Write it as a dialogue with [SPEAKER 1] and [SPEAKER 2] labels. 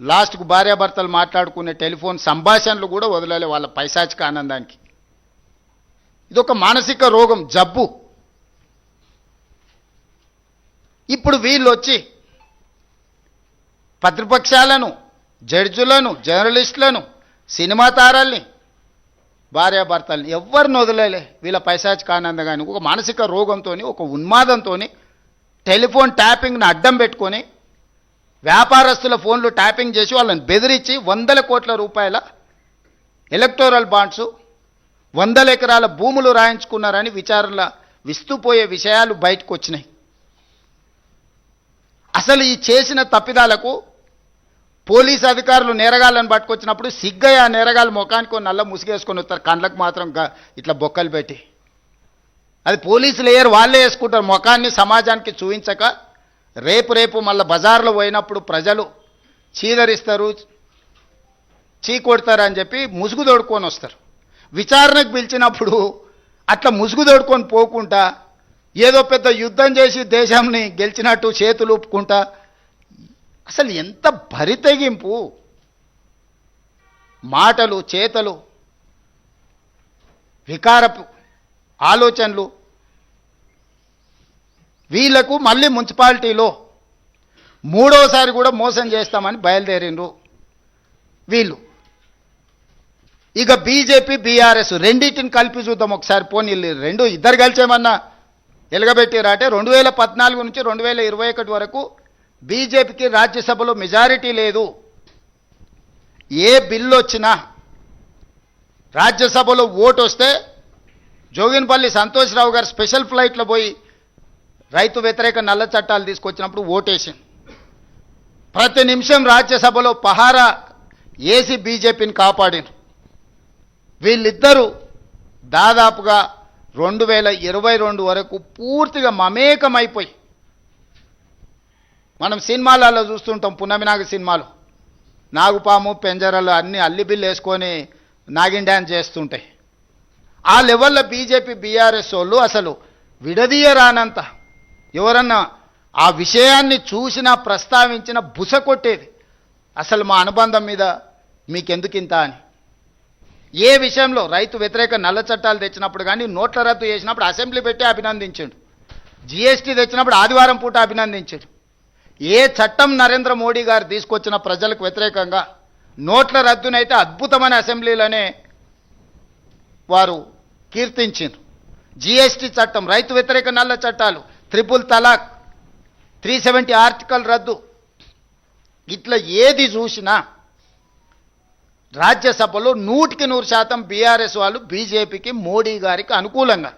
[SPEAKER 1] లాస్ట్కు భార్యాభర్తలు మాట్లాడుకునే టెలిఫోన్ సంభాషణలు కూడా వదలాలి వాళ్ళ పైశాచిక ఆనందానికి. ఇదొక మానసిక రోగం జబ్బు. ఇప్పుడు వీళ్ళు వచ్చి ప్రతిపక్షాలను జడ్జులను జర్నలిస్టులను సినిమా తారల్ని భార్యాభర్తల్ని ఎవరిని వదలలే వీళ్ళ పైశాచిక ఆనందం కానీ ఒక మానసిక రోగంతో ఒక ఉన్మాదంతో టెలిఫోన్ ట్యాపింగ్ను అడ్డం పెట్టుకొని వ్యాపారస్తుల ఫోన్లు ట్యాపింగ్ చేసి వాళ్ళని బెదిరించి వందల కోట్ల రూపాయల ఎలక్టోరల్ బాండ్స్ వందల ఎకరాల భూములు రాయించుకున్నారని విచారణల విస్తుపోయే విషయాలు బయటకు వచ్చినాయి అసలు ఈ చేసిన తప్పిదాలకు పోలీస్ అధికారులు నేరగాళ్ళని పట్టుకొచ్చినప్పుడు సిగ్గయ్య ఆ నేరగాళ్ళ ముఖానికి నల్ల ముసుగేసుకొని వస్తారు. కండ్లకు మాత్రం ఇట్లా బొక్కలు పెట్టి. అది పోలీసులు లేయర్ వాళ్ళే వేసుకుంటారు. ముఖాన్ని సమాజానికి చూపించక రేపు రేపు మళ్ళీ బజార్లో పోయినప్పుడు ప్రజలు చీదరిస్తారు చీకొడతారు అని చెప్పి ముసుగు తోడుకొని వస్తారు. విచారణకు పిలిచినప్పుడు అట్లా ముసుగు తోడుకొని పోకుండా ఏదో పెద్ద యుద్ధం చేసి దేశంని గెలిచినట్టు చేతులు ఊపుకుంటా. అసలు ఎంత భరితెగింపు మాటలు చేతలు వికారపు ఆలోచనలు వీళ్ళకు మళ్ళీ మున్సిపాలిటీలో మూడోసారి కూడా మోసం చేస్తామని బయలుదేరిండ్రు వీళ్ళు. ఇక బీజేపీ బీఆర్ఎస్ రెండింటిని కలిపి చూద్దాం ఒకసారి. పోనీ రెండు ఇద్దరు కలిసేమన్నా ఎలగబెట్టారు అంటే రెండు వేల పద్నాలుగు నుంచి రెండు వేల ఇరవై ఒకటి వరకు బీజేపీకి రాజ్యసభలో మెజారిటీ లేదు. ఏ బిల్లు వచ్చినా రాజ్యసభలో ఓటు వస్తే జోగిన్పల్లి సంతోష్రావు గారు స్పెషల్ ఫ్లైట్లో పోయి రైతు వ్యతిరేక నల్ల చట్టాలు తీసుకొచ్చినప్పుడు ఓటేసింది. ప్రతి నిమిషం రాజ్యసభలో పహారా ఏసీ బీజేపీని కాపాడిను వీళ్ళిద్దరూ దాదాపుగా రెండు వేల ఇరవై రెండు వరకు పూర్తిగా మమేకమైపోయి మనం సినిమాలలో చూస్తుంటాం పున్నమినాగ సినిమాలు. నాగుపాము పెంజరలు అన్ని అల్లిబిల్లు వేసుకొని నాగిన్ డ్యాన్స్ చేస్తుంటాయి. ఆ లెవెల్లో బీజేపీ బీఆర్ఎస్ వాళ్ళు అసలు విడదీయరానంత ఎవరన్నా ఆ విషయాన్ని చూసినా ప్రస్తావించిన బుస కొట్టేది. అసలు మా అనుబంధం మీద మీకెందుకు ఇంత అని. ఏ విషయంలో రైతు వ్యతిరేక నల్ల చట్టాలు తెచ్చినప్పుడు కానీ నోట్ల రద్దు చేసినప్పుడు అసెంబ్లీ పెట్టి అభినందించాడు. జిఎస్టీ తెచ్చినప్పుడు ఆదివారం పూట అభినందించాడు. ఏ చట్టం నరేంద్ర మోడీ గారు తీసుకొచ్చిన ప్రజలకు వ్యతిరేకంగా నోట్ల రద్దునైతే అద్భుతమైన అసెంబ్లీలోనే వారు కీర్తించారు జిఎస్టీ చట్టం రైతు వ్యతిరేక నల్ల చట్టాలు triple talaq. Three seventy article రద్దు. ఇట్లా ఏది చూసినా రాజ్యసభలో నూటికి నూరు శాతం బీఆర్ఎస్ వాళ్ళు బీజేపీకి మోడీ గారికి అనుకూలంగా.